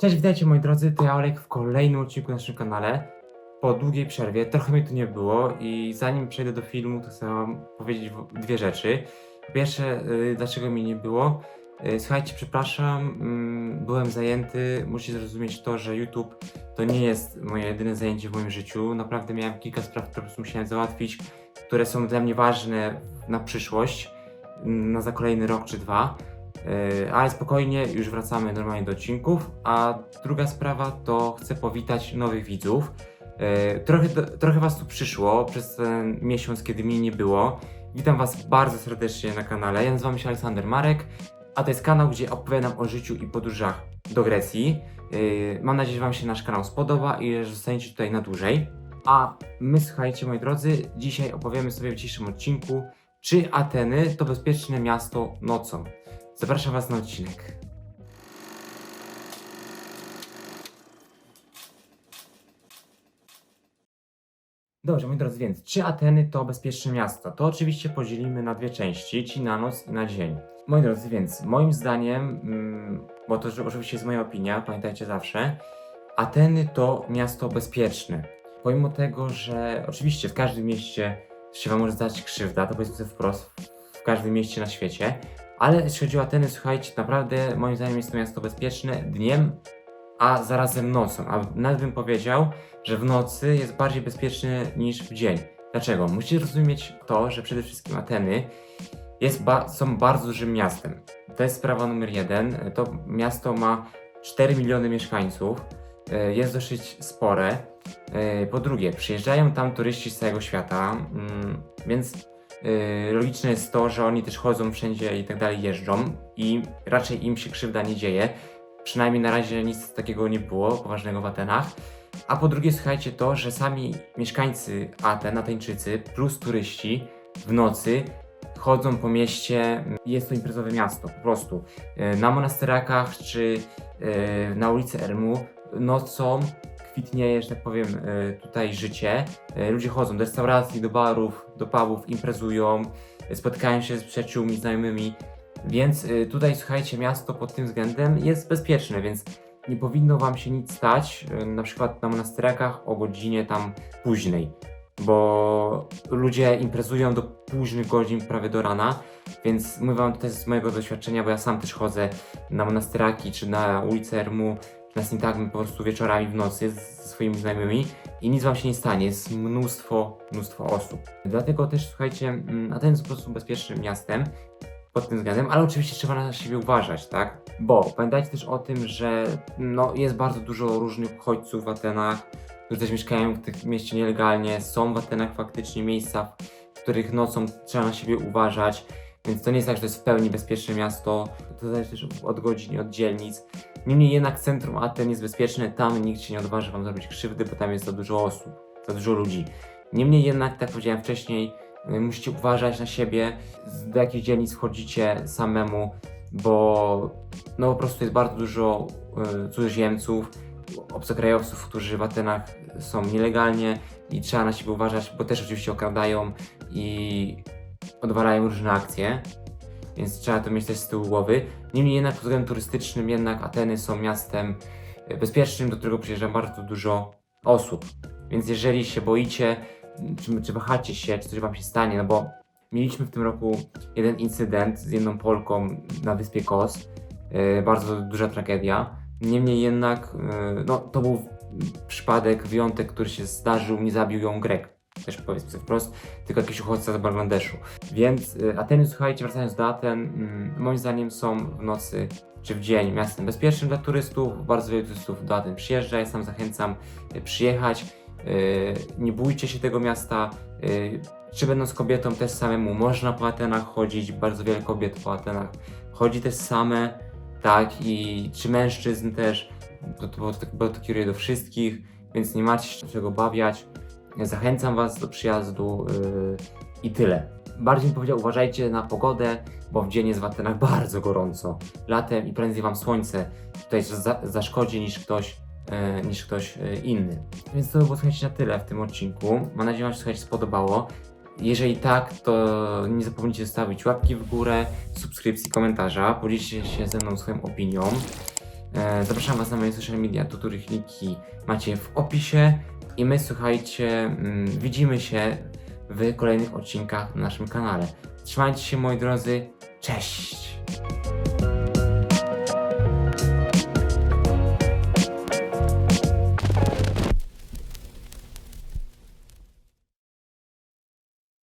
Cześć, witajcie moi drodzy, to ja Olek w kolejnym odcinku na naszym kanale. Po długiej przerwie, trochę mnie tu nie było i zanim przejdę do filmu, to chcę wam powiedzieć dwie rzeczy. Pierwsze, y, dlaczego mi nie było? Y, Słuchajcie, przepraszam, mm, byłem zajęty, musicie zrozumieć to, że YouTube to nie jest moje jedyne zajęcie w moim życiu. Naprawdę miałem kilka spraw, które musiałem załatwić, które są dla mnie ważne na przyszłość, mm, na za kolejny rok czy dwa. Yy, Ale spokojnie, już wracamy normalnie do odcinków. A druga sprawa to chcę powitać nowych widzów. Yy, Trochę, trochę Was tu przyszło przez ten miesiąc, kiedy mnie nie było. Witam Was bardzo serdecznie na kanale. Ja nazywam się Aleksander Marek, a to jest kanał, gdzie opowiadam o życiu i podróżach do Grecji. Yy, Mam nadzieję, że Wam się nasz kanał spodoba i że zostaniecie tutaj na dłużej. A my, słuchajcie, moi drodzy, dzisiaj opowiemy sobie w dzisiejszym odcinku, czy Ateny to bezpieczne miasto nocą. Zapraszam Was na odcinek. Dobrze, moi drodzy, więc czy Ateny to bezpieczne miasto? To oczywiście podzielimy na dwie części, ci na noc i na dzień. Moi drodzy, więc moim zdaniem, mm, bo to oczywiście jest moja opinia, pamiętajcie zawsze, Ateny to miasto bezpieczne. Pomimo tego, że oczywiście w każdym mieście się Wam może zdać krzywda, to powiedzmy sobie wprost, w każdym mieście na świecie, ale jeśli chodzi o Ateny, słuchajcie, naprawdę moim zdaniem jest to miasto bezpieczne dniem, a zarazem nocą. A nawet bym powiedział, że w nocy jest bardziej bezpieczny niż w dzień. Dlaczego? Musicie rozumieć to, że przede wszystkim Ateny jest ba- są bardzo dużym miastem. To jest sprawa numer jeden. To miasto ma 4 miliony mieszkańców. e, Jest dosyć spore. E, Po drugie, przyjeżdżają tam turyści z całego świata, mm, więc logiczne jest to, że oni też chodzą wszędzie i tak dalej, jeżdżą i raczej im się krzywda nie dzieje. Przynajmniej na razie nic takiego nie było poważnego w Atenach. A po drugie, słuchajcie to, że sami mieszkańcy Aten, Ateńczycy plus turyści w nocy chodzą po mieście. Jest to imprezowe miasto, po prostu. Yy, Na monasterakach czy yy, na ulicy Ermu nocą kwitnieje, że tak powiem, yy, tutaj życie. E, Ludzie chodzą do restauracji, do barów, do pubów, imprezują, e, spotykają się z przyjaciółmi, znajomymi. Więc e, tutaj, słuchajcie, miasto pod tym względem jest bezpieczne, więc nie powinno wam się nic stać, e, na przykład na monasterakach o godzinie tam późnej, bo ludzie imprezują do późnych godzin, prawie do rana, więc mówię wam tutaj z mojego doświadczenia, bo ja sam też chodzę na monasteraki, czy na ulicę Ermu, czy na Sintagmy po prostu wieczorami w nocy ze swoimi znajomymi i nic wam się nie stanie. Jest mnóstwo, mnóstwo osób. Dlatego też słuchajcie, mm, Ateny jest po prostu bezpiecznym miastem pod tym względem, ale oczywiście trzeba na siebie uważać, tak? Bo pamiętajcie też o tym, że no, jest bardzo dużo różnych uchodźców w Atenach, którzy też mieszkają w tym mieście nielegalnie, są w Atenach faktycznie miejsca, w których nocą trzeba na siebie uważać. Więc to nie jest tak, że to jest w pełni bezpieczne miasto, to zależy też od godzin i od dzielnic. Niemniej jednak centrum Aten jest bezpieczne, tam nikt się nie odważy wam zrobić krzywdy, bo tam jest za dużo osób, za dużo ludzi. Niemniej jednak, tak jak powiedziałem wcześniej, y, musicie uważać na siebie, do jakich dzielnic wchodzicie samemu, bo no po prostu jest bardzo dużo y, cudzoziemców, obcokrajowców, którzy w Atenach są nielegalnie i trzeba na siebie uważać, bo też oczywiście okradają i odwalają różne akcje więc trzeba to mieć też z tyłu głowy. Niemniej jednak pod względem turystycznym jednak Ateny są miastem e, bezpiecznym, do którego przyjeżdża bardzo dużo osób. Więc jeżeli się boicie, czy, czy wahacie się, czy coś wam się stanie, no bo mieliśmy w tym roku jeden incydent z jedną Polką na wyspie Kos, e, bardzo duża tragedia. Niemniej jednak, e, no to był przypadek, wyjątek, który się zdarzył, nie zabił ją Grek. Też powiedzmy sobie wprost, tylko jakiś uchodźca z Bangladeszu. Więc y, Ateny, słuchajcie, wracając do Aten, mm, moim zdaniem są w nocy czy w dzień miastem bezpiecznym dla turystów. Bardzo wielu turystów do Aten przyjeżdża. Ja sam zachęcam y, przyjechać. Y, Nie bójcie się tego miasta. Czy będąc kobietą też samemu można po Atenach chodzić. Bardzo wiele kobiet po Atenach chodzi też same, tak, i czy mężczyzn też. To, to, to, to kieruję do wszystkich, więc nie macie się czego bawiać. Zachęcam Was do przyjazdu yy, i tyle. Bardziej bym powiedział, uważajcie na pogodę, bo w dzień jest w Atenach bardzo gorąco. Latem i prędzej Wam słońce tutaj za, zaszkodzi niż ktoś, e, niż ktoś e, inny. Więc to było słuchajcie na tyle w tym odcinku. Mam nadzieję, że Wam się słuchajcie spodobało. Jeżeli tak, to nie zapomnijcie zostawić łapki w górę, subskrypcji, komentarza. Podzielcie się ze mną swoją opinią. E, zapraszam Was na moje social media, tu których linki macie w opisie. I my, słuchajcie, mm, widzimy się w kolejnych odcinkach na naszym kanale. Trzymajcie się, moi drodzy. Cześć!